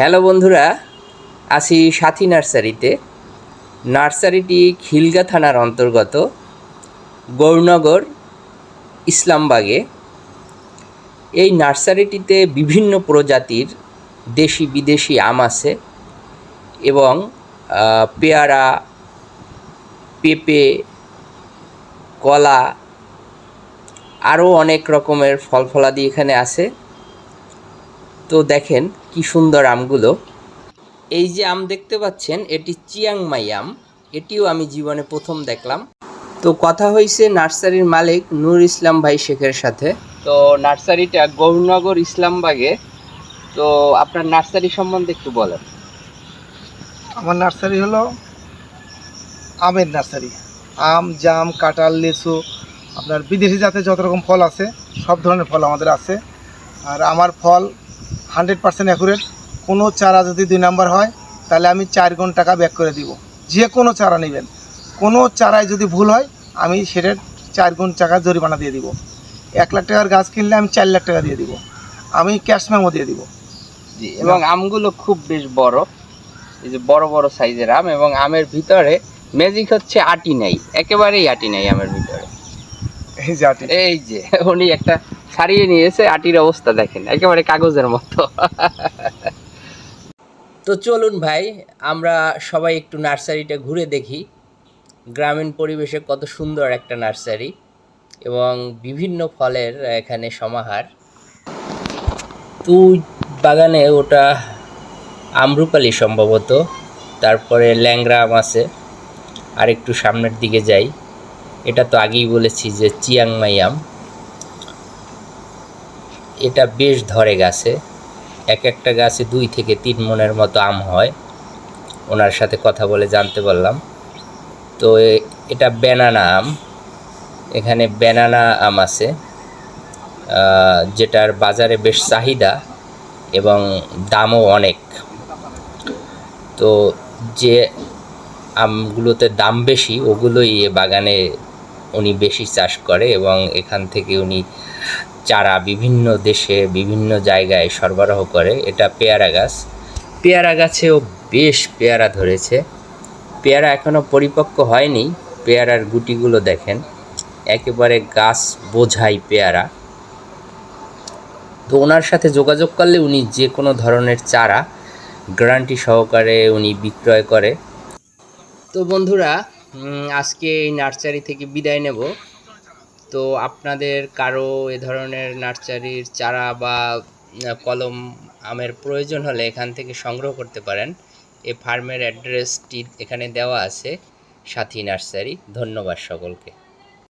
Hello বন্ধুরা আসি সাথী নার্সারিতে। নার্সারিটি খিলগা থানার অন্তর্গত গৌরনগর, ইসলামবাগে। এই নার্সারিটিতে বিভিন্ন প্রজাতির দেশি বিদেশি আম আছে এবং পেয়ারা, পেঁপে, কলা, আরও অনেক রকমের ফল ফলাদি এখানে আছে। তো দেখেন কি সুন্দর আমগুলো। এই যে আম দেখতে পাচ্ছেন, এটি চিয়াংমাই আম। এটিও আমি জীবনে প্রথম দেখলাম। তো কথা হয়েছে নার্সারির মালিক নূর ইসলাম ভাই শেখের সাথে। তো নার্সারিটা গৌরনগর ইসলামবাগে। তো আপনার নার্সারি সম্বন্ধে একটু বলেন। আমার নার্সারি হলো আমের নার্সারি। আম, জাম, কাঁঠাল, লিচু, আপনার বিদেশি জাতের যত রকম ফল আছে, সব ধরনের ফল আমাদের আছে। আর আমার ফল হান্ড্রেড পার্সেন্ট অ্যাকুরেট কোনো চারা যদি দুই নাম্বার হয় তাহলে আমি চার গুণ টাকা ব্যাক করে দিব। যে কোনো চারা নেবেন। কোনো চারায় যদি ভুল হয় আমি সেটার চার গুণ টাকা জরিমানা দিয়ে দিব। এক লাখ টাকার গাছ কিনলে আমি চার লাখ টাকা দিয়ে দিব। আমি ক্যাশ মেমো দিয়ে দিব। জি এবং আমগুলো খুব বেশ বড়। এই যে বড় বড় সাইজের আম এবং আমের ভিতরে ম্যাজিক হচ্ছে আটি নাই। একেবারেই আটি নাই আমের ভিতরে। এই জাতি এই যে উনি একটা ছাড়িয়ে নিয়েছে আটির অবস্থা দেখেন, একেবারে কাগজের মতো। তো চলুন ভাই, আমরা সবাই একটু নার্সারিটা ঘুরে দেখি। গ্রামীণ পরিবেশে কত সুন্দর একটা নার্সারি এবং বিভিন্ন ফলের এখানে সমাহার। তো বাগানে ওটা আমরুপালি সম্ভবত, তারপরে ল্যাংরা আম আছে আর একটু সামনের দিকে যাই। এটা তো আগেই বলেছি যে চিয়াংমাই আম। এটা বেশ ধরে গাছে। এক একটা গাছে দুই থেকে তিন মনের মতো আম হয়। ওনার সাথে কথা বলে জানতে পারলাম। তো এটা ব্যানানা আম। এখানে ব্যানানা আম আছে যেটার বাজারে বেশ চাহিদা এবং দামও অনেক। তো যে আমগুলোতে দাম বেশি, ওগুলোই বাগানে উনি বেশি চাষ করে এবং এখান থেকে উনি চারা বিভিন্ন দেশে, বিভিন্ন জায়গায় সরবরাহ করে। এটা পেয়ারা গাছ। পেয়ারা গাছেও বেশ পেয়ারা ধরেছে। পেয়ারা এখনও পরিপক্ক হয়নি। পেয়ারার গুটিগুলো দেখেন, একেবারে গাছ বোঝাই পেয়ারা। তো ওনার সাথে যোগাযোগ করলে উনি যে কোনো ধরনের চারা গ্যারান্টি সহকারে উনি বিক্রয় করে। তো বন্ধুরা আজকে এই নার্সারি থেকে বিদায় নেব। তো আপনাদের কারও এ ধরনের নার্সারির চারা বা কলম আমের প্রয়োজন হলে এখান থেকে সংগ্রহ করতে পারেন। এ ফার্মের অ্যাড্রেসটি এখানে দেওয়া আছে, সাথী নার্সারি। ধন্যবাদ সকলকে।